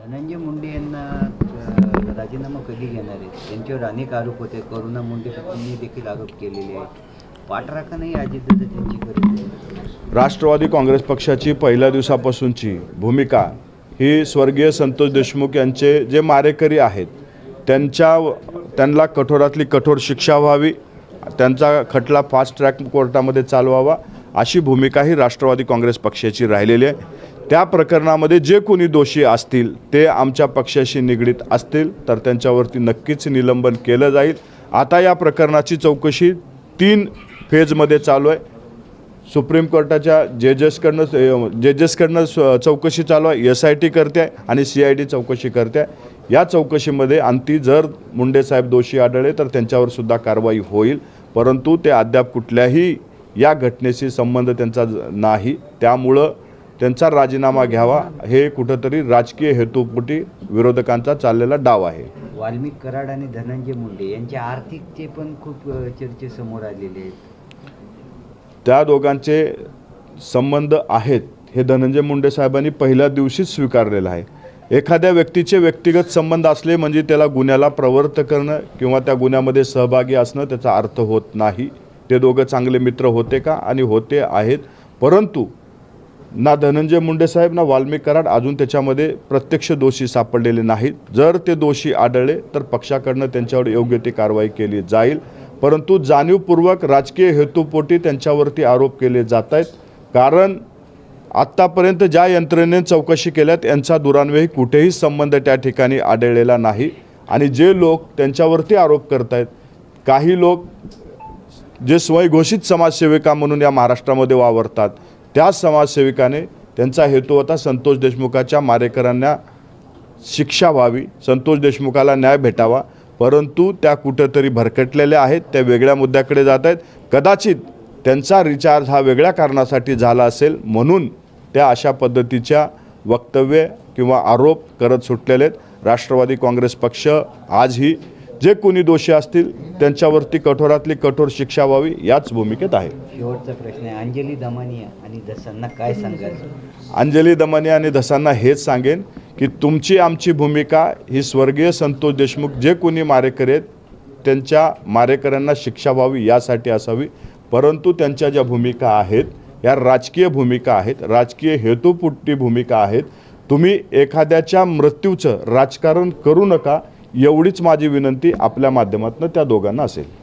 धनंजय मुंडे यांना राजीनामा कधी घेणार आहेत? त्यांच्यावर अनेक आरोप होते. करुणा मुंडे यांनी देखील आरोप केलेले आहेत. पाठराखणही अजितदादा त्यांची गरज आहे राष्ट्रवादी काँग्रेस पक्षाची पहिल्या दिवसापासूनची भूमिका ही स्वर्गीय संतोष देशमुख यांचे जे मारेकरी आहेत त्यांच्या त्यांना कठोरातली कठोर शिक्षा व्हावी त्यांचा खटला फास्ट ट्रॅक कोर्टामध्ये चालवावा अशी भूमिका ही राष्ट्रवादी काँग्रेस पक्षाची राहिलेली आहे. त्या प्रकरणामध्ये जे कोणी दोषी असतील ते आमच्या पक्षाशी निगडीत असतील तर त्यांच्यावरती नक्कीच निलंबन केलं जाईल. आता या प्रकरणाची चौकशी तीन फेजमध्ये चालू आहे. सुप्रीम कोर्टाच्या जजेसकडनं जजेसकडनं स- चौकशी चालू आहे. एस आय टी करते आहे आणि सी आय डी चौकशी करते आहे. या चौकशीमध्ये अंती जर मुंडे साहेब दोषी आढळले तर त्यांच्यावर सुद्धा कारवाई होईल. परंतु ते अद्याप कुठल्याही या घटनेशी संबंध त्यांचा ज- नाही. त्यामुळं त्यांचा राजीनामा घ्यावा हे कुठंतरी राजकीय हेतूपोटी विरोधकांचा चाललेला डाव आहे. वाल्मिक कराड आणि धनंजय मुंडे यांचे आर्थिकचे पण खूप अ, चर्चे समोर आलेले आहेत. त्या दोघांचे संबंध आहेत हे धनंजय मुंडे साहेबांनी पहिल्या दिवशीच स्वीकारलेलं आहे. एखाद्या व्यक्तीचे व्यक्तिगत संबंध असले म्हणजे त्याला गुन्ह्याला प्रवृत्त करणं किंवा त्या गुन्ह्यामध्ये सहभागी असणं त्याचा अर्थ होत नाही. ते दोघं चांगले मित्र होते का? आणि होते आहेत. परंतु ना धनंजय मुंडे साहेब ना वाल्मिक कराड अजून त्याच्यामध्ये प्रत्यक्ष दोषी सापडलेले नाहीत. जर ते दोषी आढळले तर पक्षाकडनं त्यांच्यावर योग्य ती कारवाई केली जाईल. परंतु जाणीवपूर्वक राजकीय हेतूपोटी त्यांच्यावरती आरोप केले जात आहेत कारण आत्तापर्यंत ज्या यंत्रणेने चौकशी केल्यात यांचा दुरान्वयी कुठेही संबंध त्या ठिकाणी आढळलेला नाही. आणि जे लोक त्यांच्यावरती आरोप करत आहेत काही लोक जे स्वयंघोषित समाजसेविका म्हणून या महाराष्ट्रामध्ये वावरतात त्या समाजसेविकाने त्यांचा हेतू होता संतोष देशमुखाच्या मारेकरांना शिक्षा व्हावी संतोष देशमुखाला न्याय भेटावा. परंतु त्या कुठंतरी भरकटलेल्या आहेत त्या वेगळ्या मुद्द्याकडे जात आहेत. कदाचित त्यांचा रिचार्ज हा वेगळ्या कारणासाठी झाला असेल म्हणून त्या अशा पद्धतीच्या वक्तव्य किंवा आरोप करत सुटलेले आहेत. राष्ट्रवादी काँग्रेस पक्ष आजही जे कोणी दोषी असतील त्यांच्यावरती कठोरातली कठोर शिक्षा व्हावी याच भूमिकेत आहे. शेवटचा प्रश्न आहे. अंजली दमानिया आणि दसांना काय सांगाल अंजली दमाने आणि धसांना हेच सांगेन की तुमची आमची भूमिका ही स्वर्गीय संतोष देशमुख जे कोणी मारेकरी आहेत त्यांच्या मारेकऱ्यांना शिक्षा व्हावी यासाठी असावी. परंतु त्यांच्या ज्या भूमिका आहेत या राजकीय भूमिका आहेत राजकीय हेतुपुट्टी भूमिका आहेत तुम्ही एखाद्याच्या मृत्यूचं राजकारण करू नका एवढीच माझी विनंती आपल्या माध्यमातून त्या दोघांना असेल.